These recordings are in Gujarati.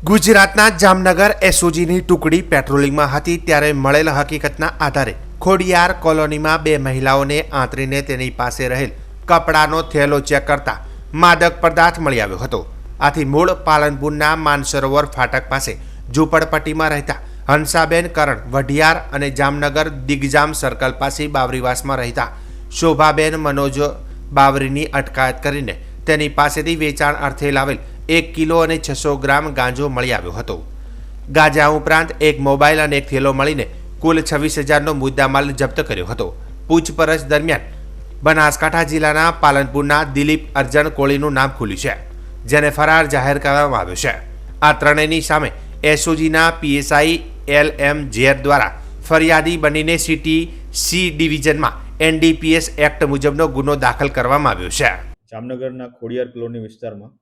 ગુજરાતના જામનગર એસઓજીની ટુકડી પેટ્રોલિંગમાં હતી ત્યારે મળેલ હકીકતના આધારે ખોડિયાર કોલોનીમાં બે મહિલાઓને આંતરીને તેની પાસે રહેલ કપડાનો થેલો ચેક કરતા માદક પદાર્થ મળી આવ્યો હતો. આથી મૂળ પાલનપુરના માનસરોવર ફાટક પાસે ઝૂંપડપટ્ટીમાં રહેતા હંસાબેન કરણ વઢિયાર અને જામનગર દિગ્જામ સર્કલ પાસે બાવરીવાસમાં રહેતા શોભાબેન મનોજ બાવરીની અટકાયત કરીને તેની પાસેથી વેચાણ અર્થે લાવેલ એક કિલો અને છસો ગ્રામ ગાંજો મળી આવ્યો હતો. ગાંજા ઉપરાંત એક મોબાઈલ અને એક થેલો મળીને કુલ છવ્વીસ હજારનો મુદ્દામાલ જપ્ત કર્યો હતો. પૂછપરછ દરમિયાન બનાસકાંઠા જિલ્લાના પાલનપુરના દિલીપ અર્જણ કોળીનું નામ ખુલ્યું છે, જેને ફરાર જાહેર કરવામાં આવ્યો છે. આ ત્રણેયની સામે એસઓજીના પીએસઆઈ એલ એમ ઝેર દ્વારા ફરિયાદી બનીને સિટી સી ડિવિઝનમાં એનડીપીએસ એક્ટ મુજબનો ગુનો દાખલ કરવામાં આવ્યો છે. જામનગરના ખોડિયાર કોલોની વિસ્તારમાં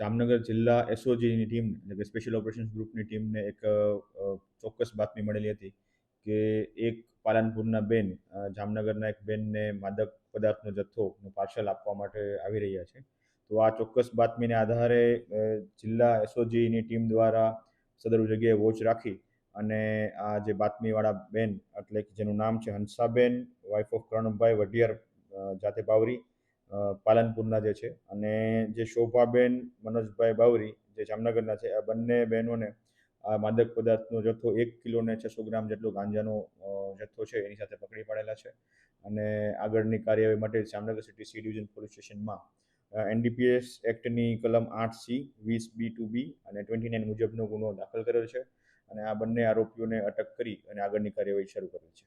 જામનગર જિલ્લા એસઓજીની ટીમ એટલે કે સ્પેશિયલ ઓપરેશન્સ ગ્રુપની ટીમને એક ચોક્કસ બાતમી મળેલી હતી કે એક પાલનપુરના બેન જામનગરના એક બેનને માદક પદાર્થનો જથ્થોનું પાર્સલ આપવા માટે આવી રહ્યા છે. તો આ ચોક્કસ બાતમીને આધારે જિલ્લા એસઓજીની ટીમ દ્વારા સદર જગ્યાએ વોચ રાખી અને આ જે બાતમીવાળા બેન એટલે કે જેનું નામ છે હંસાબેન વાઇફ ઓફ કરણભાઈ વઢિયાર જાતે બાવરી અ, પાલનપુરના જે છે અને જે શોભાબેન, મનોજભાઈ બાવરી જે જામનગરના છે, આ બંને બહેનોને આ માદક પદાર્થનો જથ્થો એક કિલો ને છસો ગ્રામ જેટલો ગાંજાનો જથ્થો છે, એની સાથે પકડી પાડેલા છે. અને આગળની કાર્યવાહી માટે Jamnagar city C division police સ્ટેશનમાં એનડીપીએસ એક્ટની કલમ આઠ સી, વીસ બી ટુ બી અને ટ્વેન્ટી નાઇન મુજબનો ગુનો દાખલ કરેલ છે. અને આ બંને આરોપીઓને અટક કરી અને આગળની કાર્યવાહી શરૂ કરેલ છે.